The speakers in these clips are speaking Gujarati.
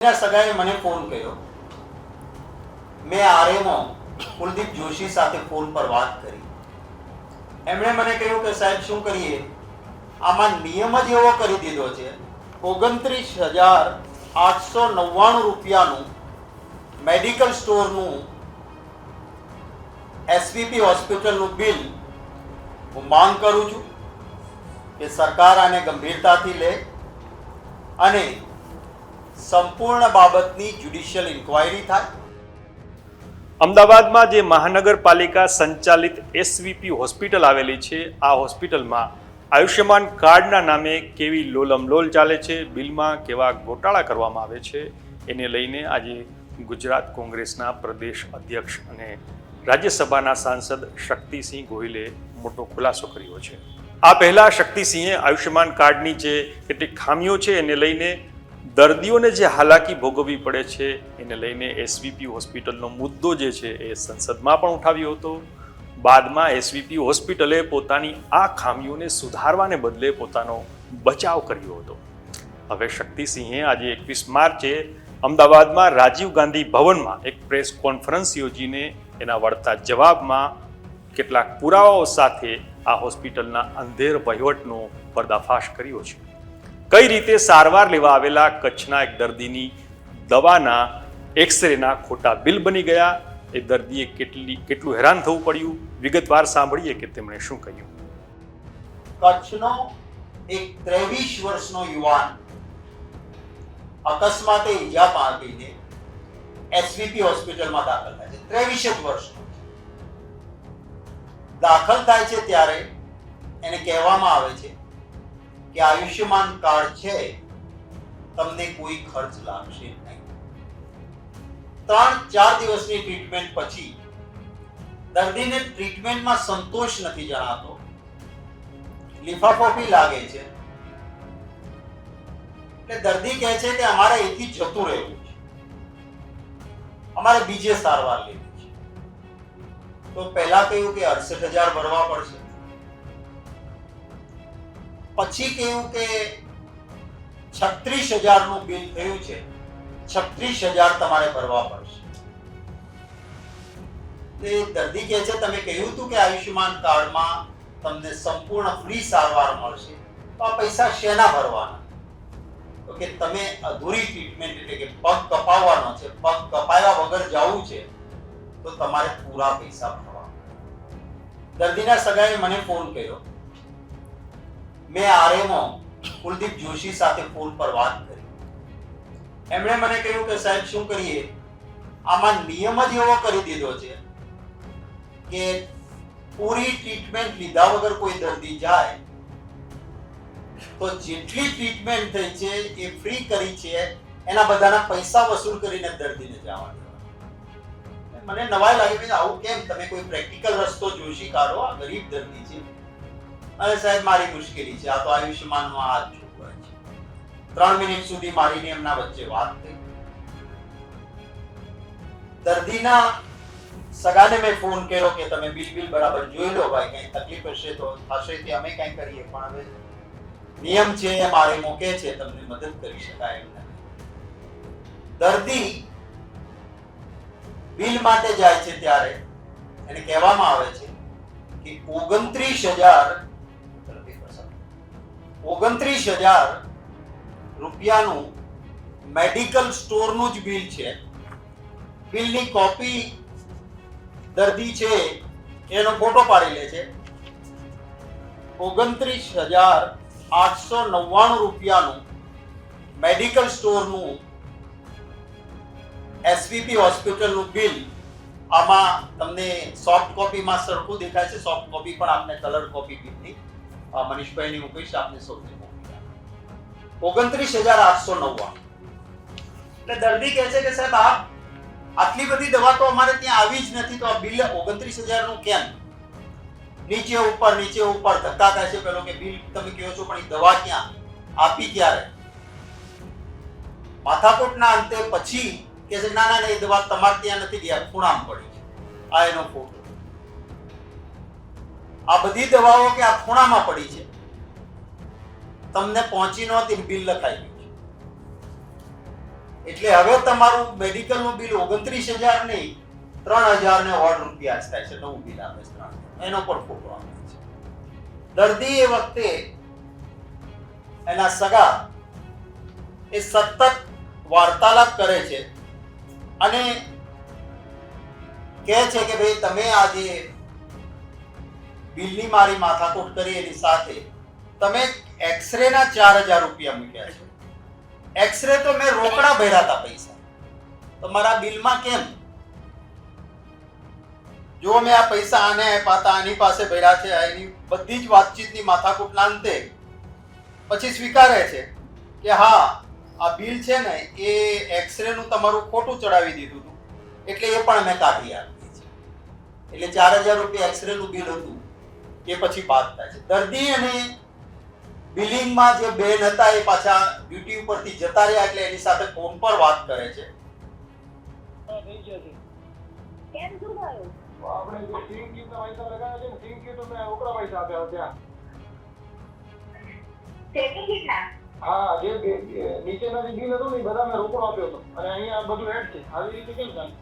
એના સગાએ મને ફોન કર્યો. મેં આરએમઓ કુલદીપ જોશી સાથે ફોન પર વાત કરી. એમણે મને કહ્યું કે સાહેબ શું કરીએ? આમાં નિયમ જ એવો કરી દીધો છે, ઓગણત્રીસ હજાર આઠસો નવ્વાણું રૂપિયાનું મેડિકલ સ્ટોરનું એસવીપી હોસ્પિટલનું બિલ હું માંગ કરું છું કે સરકાર આને ગંભીરતાથી લે અને સંપૂર્ણ બાબતની જ્યુડિશિયલ ઇન્ક્વાયરી થાય. અમદાવાદમાં જે મહાનગરપાલિકા સંચાલિત એસવીપી હોસ્પિટલ આવેલી છે, આ હોસ્પિટલમાં આયુષ્યમાન કાર્ડના નામે કેવી લોલમલોલ ચાલે છે, બિલમાં કેવા ગોટાળા કરવામાં આવે છે, એને લઈને આજે ગુજરાત કોંગ્રેસના પ્રદેશ અધ્યક્ષ અને રાજ્યસભાના સાંસદ શક્તિસિંહ ગોહિલે મોટો ખુલાસો કર્યો છે. આ પહેલા શક્તિસિંહે આયુષ્યમાન કાર્ડની જે કેટલીક ખામીઓ છે, એને લઈને દર્દીઓને જે હાલાકી ભોગવવી પડે છે, એને લઈને એસવીપી હોસ્પિટલનો મુદ્દો જે છે એ સંસદમાં પણ ઉઠાવ્યો હતો. બાદમાં એસવીપી હોસ્પિટલે પોતાની આ ખામીઓને સુધારવાને બદલે પોતાનો બચાવ કર્યો હતો. હવે શક્તિસિંહે આજે એકવીસ માર્ચે અમદાવાદમાં રાજીવ ગાંધી ભવનમાં એક પ્રેસ કોન્ફરન્સ યોજીને એના વળતા જવાબમાં કેટલાક પુરાવાઓ સાથે આ હોસ્પિટલના અંધેર વહીવટનો પર્દાફાશ કર્યો છે. કઈ રીતે સારવાર લેવા આવેલા કચ્છના એક દર્દીની દવાના એક્સરેના ખોટા બિલ બની ગયા? એ દર્દીએ કેટલી કેટલું હેરાન થવું પડ્યું? વિગતવાર સાંભળીએ કે તેમણે શું કહ્યું? કચ્છનો એક ત્રેવીસ વર્ષનો યુવાન અકસ્માતે ઈજા પામીને એસવીપી હોસ્પિટલમાં દાખલ થાય છે. ત્રેવીસ જ વર્ષનો દાખલ થાય છે ત્યારે એને કહેવામાં આવે છે કે આયુષ્યમાન કાર્ડ છે, તમને કોઈ ખર્ચ લાગશે નહીં. ત્રણ, ચાર દિવસની ટ્રીટમેન્ટ પછી દર્દીને ટ્રીટમેન્ટમાં સંતોષ નથી જણાતો. લિફાફો બી લાગે છે. એટલે દર્દી કહે છે કે અમારે અહીંથી જતું રહેવું છે. અમારે બીજે સારવાર લેવી છે. તો પહેલા કહ્યું કે અડસઠ હજાર ભરવા પડશે. પછી કહ્યું કે છત્રીસ હજારનું બિલ થયું છે. છત્રીસ હજાર તમારે ભરવા પડશે. તે દર્દી કહે છે, તમે કહ્યું હતું કે આયુષ્યમાન કાર્ડમાં તમને સંપૂર્ણ ફ્રી સારવાર મળશે, તો આ પૈસા શેના ભરવાના? તો કે તમે અધૂરી ટ્રીટમેન્ટ એટલે કે પગ કપાવવાનો છે, પગ કપાયા વગર જવું છે, તો તમારે પૂરા પૈસા ભરવા દર્દીના સગાએ મને ફોન કર્યો. મેં આરએમઓ કુલદીપ જોશી સાથે ફોન પર વાત કરી. એમણે મને કહ્યું કે સાહેબ શું કરીએ? આમાં નિયમ જ એવો કરી દીધો છે કે પૂરી ટ્રીટમેન્ટ લીધા વગર કોઈ દર્દી જાય, તો જેટલી ટ્રીટમેન્ટ થઈ છે એ ફ્રી કરી છે, એના બધાના પૈસા વસૂલ કરીને દર્દીને જવા મને નવાઈ લાગી આવું કેમ? તમે કોઈ પ્રેક્ટિકલ રસ્તો જોશી કાઢો આ ગરીબ દર્દી છે. અને સાહેબ, મારી મુશ્કેલી છે. આ તો આયુષ્યમાનમાં આ જ જોગવાઈ છે. ત્રણ મિનિટ સુધી મારીને એમના વચ્ચે વાત થઈ. દર્દીના સગાને મેં ફોન કર્યો કે તમે બિલ બિલ બરાબર જોઈ લો ભાઈ, કઈ તકલીફ હશે તો થશે તે અમે કઈ કરીએ, પણ હવે નિયમ છે એ મારે મૂકે છે, તમને મદદ કરી શકાય એમ દર્દી બિલ માટે જાય છે ત્યારે, એને કહેવામાં આવે છે કે ઓગણત્રીસ હજાર ઓગણત્રીસ હજાર રૂપિયાનું મેડિકલ સ્ટોરનું જ બિલ છે. બિલની કોપી દર્દી છે એનો ફોટો પાડી લે છે. ઓગણત્રીસ હજાર આઠસો નવ્વાણું રૂપિયાનું મેડિકલ સ્ટોરનું એસવીપી હોસ્પિટલનું બિલ આમાં તમને સોફ્ટ કોપીમાં સરખું દેખાય છે. સોફ્ટ કોપી પણ આપને કલર કોપી બિલની. અ, હું કહીશ આપને સૌથી ઓગણત્રીસ હજાર આઠસો નવ્વાણું. એટલે દર્દી કહે છે કે સાહેબ આપ આટલી બધી દવા તો અમારે ત્યાં આવી જ નથી તો આ બિલ ઓગણત્રીસનું કેમ? નીચે ઉપર નીચે ઉપર ધક્કા થાય છે પેલો કે બિલ તમે કહો છો પણ એ દવા ક્યાં? આપી ક્યારે? માથાકોટના અંતે પછી કે ના ના, એ દવા તમારે ત્યાં નથી ગયા ખૂણામાં પડી છે. આ એનો ફોટો આ બધી દવાઓ કે આ ખૂણામાં પડી છે. તમને પહોંચી નહોતી બિલ લખાઈ ગયું એટલે હવે તમારું મેડિકલનું બિલ ઓગણત્રીસ હજાર નહીં, ત્રણ હજાર ને ઓઢ રૂપિયા થાય છે, નવું બિલ આવે છે. એનો પણ ફોટો આવે છે. દર્દી એ વખતે એના સગા એ સતત વાર્તાલાપ કરે છે અને કહે છે કે ભાઈ તમે આજે બિલની મારી માથાકૂટ કરી એની સાથે તમે એક્સરે ના ચાર હજાર રૂપિયા મૂક્યા છે. એક્સરે તો મેં રોકડા ભર્યા હતા પૈસા. તો મારા બિલમાં કેમ? જો મેં આ પૈસા આને આપ્યા હતા આની પાસે ભર્યા છે એની બધી જ વાતચીતની માથાકૂટના અંતે પછી સ્વીકારે છે કે હા, આ બિલ છે ને એ એક્સરે નું તમારું ખોટું ચડાવી દીધું હતું. એટલે એ પણ મેં કાઢી આપી છે. એટલે ચાર હજાર રૂપિયા એક્સરે નું બિલ હતું. એ પછી બાદ થાય છે. દર્દી અને બિલિંગમાં જે બેન હતા એ પાછા ડ્યુટી ઉપરથી જતા રહ્યા એટલે એની સાથે ફોન પર વાત કરે છે. કેમ શું થયું? આપણે જે સિંગ કીટના પૈસા લગાવ્યા છે ને સિંગ કીટ મેં રોકડા પૈસા આપ્યા ત્યાં. હા જે નીચેના જે બિલ હતું ને બધા મેં રોકડો આપ્યો હતો. અને અહીંયા બધું એડ છે. આવી રીતે કેમ ચાલે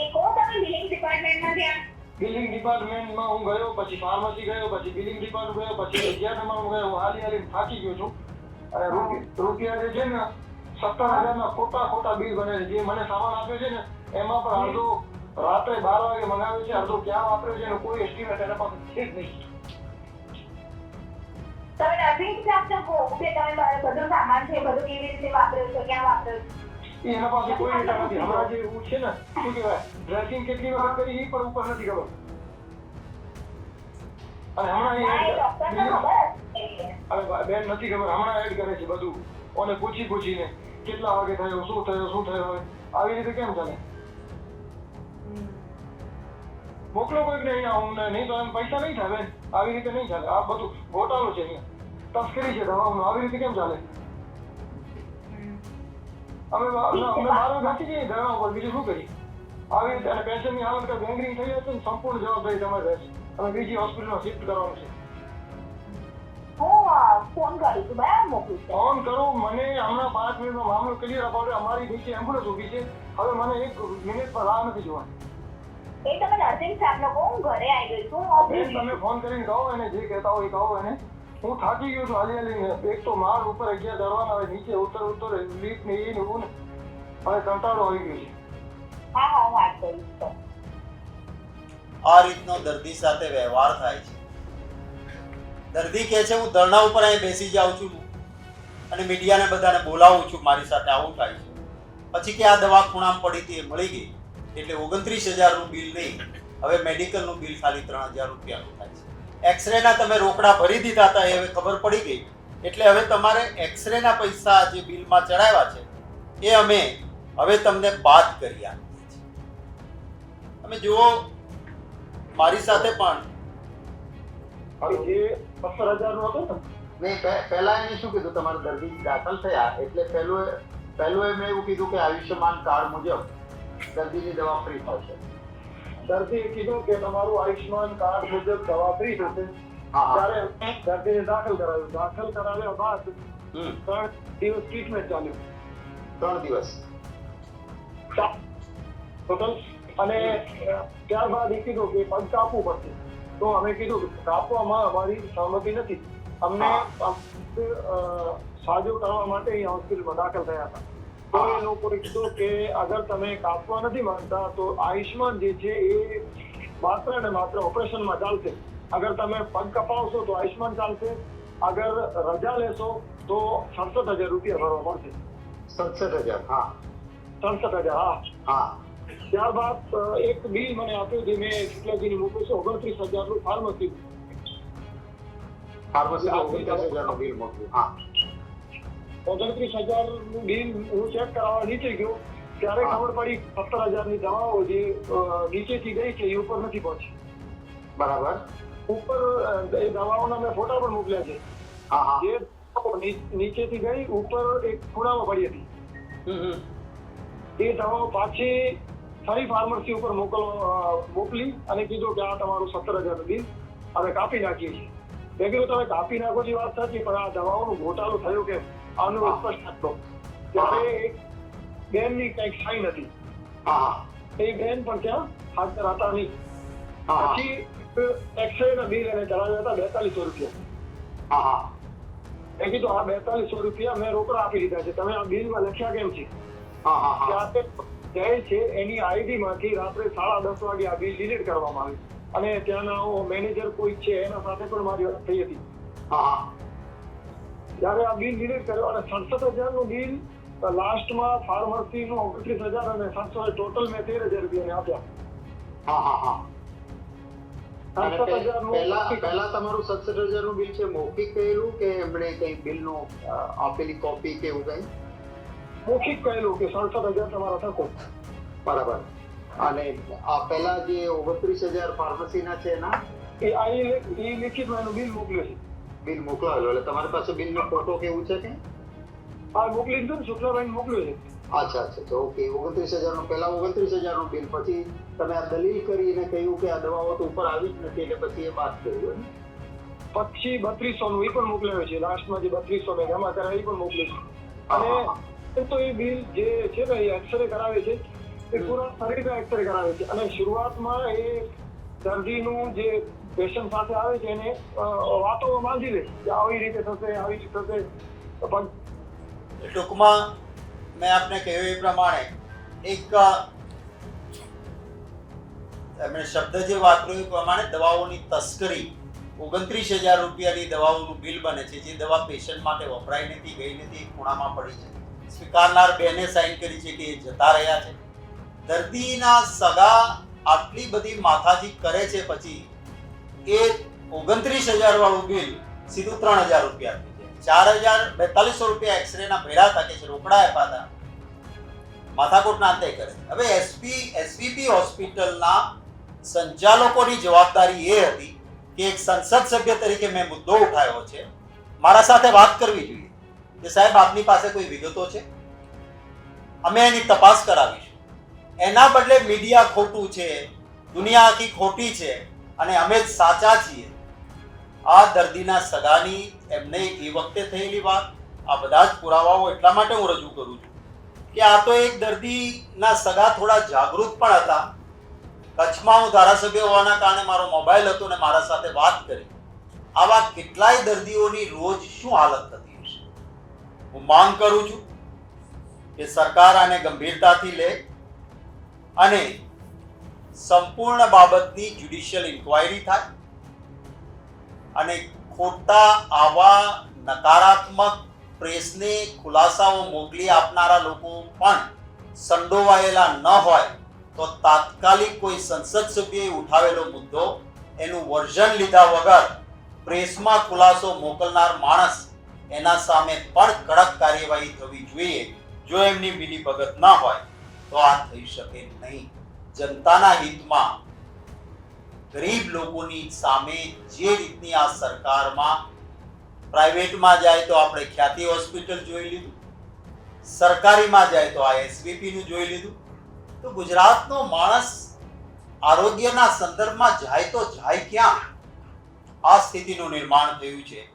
એ કહો તમે બિલિંગ ડિપાર્ટમેન્ટમાં ત્યાં બિલિંગ ડિપાર્ટમેન્ટમાં હું ગયો, પછી ફાર્મસી ગયો, પછી બિલિંગ ડિપાર્ટમેન્ટ ગયો, પછી એજિયાટમાં હું ગયો હાલી હાલી થાકી ગયો છું. અને રૂપિયા જે છે ને, સત્તર હજારના ખોટા ખોટા બિલ બને છે. જે મને સામાન આપ્યો છે ને, એમાં પણ અડધો રાત્રે બાર વાગે મંગાવ્યો છે, અડધો ક્યાં વાપર્યો છે કોઈ એસ્ટિમેટ એના પાસે છે જ નહીં. તમે નર્સિંગ સ્ટાફ છો કે તમે બધો સામાન છે, બધું કેવી રીતે વાપર્યો છો, ક્યાં વાપર્યો છો? એના પાસે કોઈ ડેટા નથી. હમણાં જે એવું છે ને શું કહેવાય? ડ્રેસિંગ કેટલી વખત કરી એ પણ ઉપર નથી ખબર. અને હમણાં હવે બેન નથી ખબર હમણાં એડ કરે છે બધું. ઓને પૂછી પૂછીને કેટલા વાગે થયો શું થયો શું થયો આવી રીતે કેમ ચાલે? મોકલો કોઈક નહીં અમને નહીં તો એમ પૈસા નહીં થાય બેન. આવી રીતે નહીં ચાલે. આ બધું ગોટાળો છે અહીંયા. તસ્કરી છે દવાઓનો. આવી રીતે કેમ ચાલે? અમે મારું નથી જઈએ ધરણા ઉપર બીજું શું કરીએ? આવી રીતે અને પેશન્ટની હાલત ગેંગ્રીન થઈ ને સંપૂર્ણ જવાબદારી તમારી રહેશે. અમે બીજી હોસ્પિટલમાં શિફ્ટ કરવાનું છે. ફોન કરું છું બરાબર મોકલું ફોન કરો મને હમણાં પાંચ મિનિટનો મામલો ક્લિયર અપાવડે અમારી નીચે એમ્બ્યુલન્સ ઊભી છે. હવે મને એક મિનિટ પર રાહ નથી જોવાની. એ તમે નર્સિંગ સ્ટાફને કહો હું ઘરે આવી ગઈ છું તમે ફોન કરીને કહો એને જે કહેતા હોય એ કહો એને. હું થાકી ગયો છું હાલી હાલીને એક તો માળ ઉપર અગિયાર ચડવાના હોય નીચે ઉતર ઉતર લીફ ને એ ને એવું ને હવે કંટાળો આવી ગયો છે. હા હા હું વાત કરી આ રીતનો દર્દી સાથે વ્યવહાર થાય છે. દર્દી કહે છે હું ધરણા ઉપર અહીં બેસી જાઉં છું અને મીડિયાને બધાને બોલાવું છું મારી સાથે આવું થાય છે. પછી કે આ દવા ખૂણામાં પડી હતી એ મળી ગઈ. એટલે ઓગણત્રીસ હજારનું બિલ નહીં હવે મેડિકલનું બિલ ખાલી ત્રણ હજાર રૂપિયાનું થાય છે. એક્સરેના તમે રોકડા ભરી દીધા હતા એ હવે ખબર પડી ગઈ. એટલે હવે તમારે એક્સરેના પૈસા જે બિલમાં ચડાવ્યા છે એ અમે હવે તમને બાદ કરી આપીએ છીએ. તમે જુઓ મારી સાથે પણ હવે જે સત્તર હજારનું હતું ને? નહીં પહેલા એને શું કીધું? તમારા દર્દી દાખલ થયા એટલે પહેલું એ- પહેલું એમણે એવું કીધું કે આયુષ્યમાન કાર્ડ મુજબ દર્દીની દવા ફ્રી થશે. દર્દીએ કીધું કે તમારું આયુષ્યમાન કાર્ડ મુજબ દવા ફ્રી થશે. ત્યારે દર્દીને દાખલ કરાવ્યું. દાખલ કરાવ્યા બાદ ત્રણ દિવસ ટ્રીટમેન્ટ ચાલ્યું. ત્રણ દિવસ. ટોટલ અને ત્યારબાદ એ કીધું કે પગ કાપવું પડશે. તો અમે કીધું કાપવામાં અમારી સહમતિ નથી. અમને સાજો કરવા માટે અહીં હોસ્પિટલમાં દાખલ થયા હતા. તો એ લોકોએ કીધું કે અગર તમે કાપવા નથી માંગતા તો આયુષ્માન જે છે એ માત્ર ને માત્ર ઓપરેશનમાં ચાલશે. અગર તમે પગ કપાવશો તો આયુષ્માન ચાલશે. અગર રજા લેશો તો સડસઠ હજાર રૂપિયા ભરવા પડશે. સડસઠ હજાર હા. સડસઠ હજાર હા. હા. ત્યારબાદ એક બિલ મને આપ્યું જે મેં શુક્લાજીને મોકલ્યું છે ઓગણત્રીસ હજારનું ફાર્મસી. ફાર્મસી ઓગણત્રીસ હજારનું બિલ મોકલ્યું હા. ઓગણત્રીસ હજારનું બિલ હું ચેક કરાવવા નીચે ગયો ત્યારે. ખબર પડી સત્તર હજારની દવાઓ જે નીચેથી ગઈ છે એ ઉપર નથી પહોંચી. બરાબર. ઉપર એ દવાઓના મેં ફોટા પણ મોકલ્યા છે. જે નીચેથી ગઈ ઉપર એક ખૂણામાં પડી હતી. એ દવાઓ પાછી ફરી ફાર્મસી ઉપર મોકલવા મોકલી અને કીધું કે આ તમારું સત્તર હજારનું બિલ અમે કાપી નાખીએ છીએ. મેં કીધું તમે કાપી નાખો જે વાત થતી પણ આ દવાઓનો ઘોટાળો થયો કે આનું. સ્પષ્ટ એક કંઈક સાઈન હતી. હા. હા એ બેન પણ ત્યાં હાજર હતા નહીં. પછી એક્સરે ના બિલ એને ચડાવ્યા હતા બેતાલીસો રૂપિયા. હા મેં કીધું આ બેતાલીસો રૂપિયા મેં રોકડા આપી દીધા છે. તમે આ બિલમાં લખ્યા કેમ છે? કહે છે એની આઈડી માંથી રાત્રે સાડા દસ વાગે આ બિલ ડિલીટ કરવામાં આવ્યું અને ત્યાંના મેનેજર કોઈ છે એના સાથે પણ મારી વાત થઈ હતી. હા. ત્યારે આ બિલ રિલીઝ કર્યો અને સડસઠ હજારનું બિલ લાસ્ટમાં ફાર્મસી નું ઓગણત્રીસ હજાર અને સાતસો ટોટલ મેં તેર હજાર રૂપિયા આપ્યા. હા હા હા. પહેલા તમારું સડસઠ હજારનું બિલ છે મૌખિક કહેલું કે એમણે કઈ બિલનું આપેલી કોપી કે એવું કઈ? મૌખિક કહેલું કે સડસઠ હજાર તમારા થકો. બરાબર. અને આ પહેલા જે ઓગણત્રીસ હજાર ફાર્મસીના છે એના? એ આ લિખિતમાં એનું બિલ મોકલ્યું છે. બિલ મોકલાવેલો. એટલે તમારી પાસે બિલ નો ફોટો કેવું છે કે? આ મોકલી દીધું ને શુક્લાબેન મોકલ્યું છે. અચ્છા અચ્છા ઓકે ઓગણત્રીસ હજારનું પહેલા ઓગણત્રીસ હજારનું બિલ. પછી તમે આ દલીલ કરીને કહ્યું કે આ દવાઓ તો ઉપર આવી જ નથી એટલે પછી એ બાદ કર્યું? પછી બત્રીસો નું એ પણ મોકલાયું છે. લાસ્ટમાં જે બત્રીસો ને જમા કરાવે એ પણ મોકલ્યું છે. હા, હા, અને તો એ બિલ જે છે ને એ એક્સરે કરાવે છે. એ પૂરા શરીરના એક્સરે કરાવે છે. અને શરૂઆતમાં એ દર્દીનું જે પેશન્ટ સાથે આવે છે એને અ, વાતો બાંધી લે કે આવી રીતે થશે આવી રીતે થશે. પણ ટૂંકમાં મેં આપને કહ્યું એ પ્રમાણે એક એમણે શબ્દ જે વાપર્યો એ પ્રમાણે દવાઓની તસ્કરી ઓગણત્રીસ હજાર રૂપિયાની દવાઓનું બિલ બને છે જે દવા પેશન્ટ માટે વપરાઈ નથી ગઈ નથી ખૂણામાં પડી છે. સ્વીકારનાર બેને સાઈન કરી છે કે એ જતા રહ્યા છે. દર્દીના સગા આટલી બધી માથાજી કરે છે પછી એ ઓગણત્રીસ હજાર વાળું બિલ સીધું ત્રણ હજાર રૂપિયા ચાર હજાર બેતાલીસો રૂપિયા એક્સરે ના ભેડા থাকে છે રોકડા આપ્યા હતા માથાકોટના અંતે કરે હવે એસપી એસવીપી હોસ્પિટલના સંચાલકોની જવાબદારી એ હતી કે એક સંસદ સભ્ય તરીકે મેં મુદ્દો ઉઠાવ્યો છે. મારા સાથે વાત કરવી જોઈએ. કે સાહેબ, આપની પાસે કોઈ વિગતો છે? અમે એની તપાસ કરાવીશું. એના બદલે મીડિયા ખોટું છે, દુનિયા આખી ખોટી છે. અને અમે જ સાચા છીએ. આ દર્દીના સગાની એમને એ વખતે થયેલી વાત. આ બધા જ પુરાવાઓ એટલા માટે હું રજૂ કરું છું કે આ તો એક દર્દીના સગા થોડા જાગૃત પણ હતા. કચ્છમાં હું ધારાસભ્ય હોવાના કારણે મારો મોબાઈલ હતો ને મારા સાથે વાત કરી. આવા કેટલાય દર્દીઓની રોજ શું હાલત થતી હશે? હું માંગ કરું છું કે સરકાર આને ગંભીરતાથી લે અને સંપૂર્ણ બાબતની જ્યુડિશિયલ ઇન્ક્વાયરી થાય અને ખોટા આવા નકારાત્મક પ્રેસને ખુલાસાઓ મોકલી આપનારા લોકો પણ સંડોવાયેલા ન હોય તો તાત્કાલિક કોઈ સંસદ સભ્યએ ઉઠાવેલો મુદ્દો એનું વર્ઝન લીધા વગર પ્રેસમાં ખુલાસો મોકલનાર માણસ એના સામે પણ કડક કાર્યવાહી થવી જોઈએ. જો એમની મિલીભગત ન હોય તો આ થઈ શકે નહીં. જનતાના હિતમાં ગરીબ લોકોની સામે જે રીતની આ સરકારમાં પ્રાઇવેટમાં જાય તો આપણે ખ્યાતિ હોસ્પિટલ જોઈ લીધું, સરકારીમાં જાય તો આ એસવીપીનું જોઈ લીધું. તો ગુજરાતનો માણસ આરોગ્યના સંદર્ભમાં જાય તો જાય ક્યાં? આ સ્થિતિનું નિર્માણ થયું છે.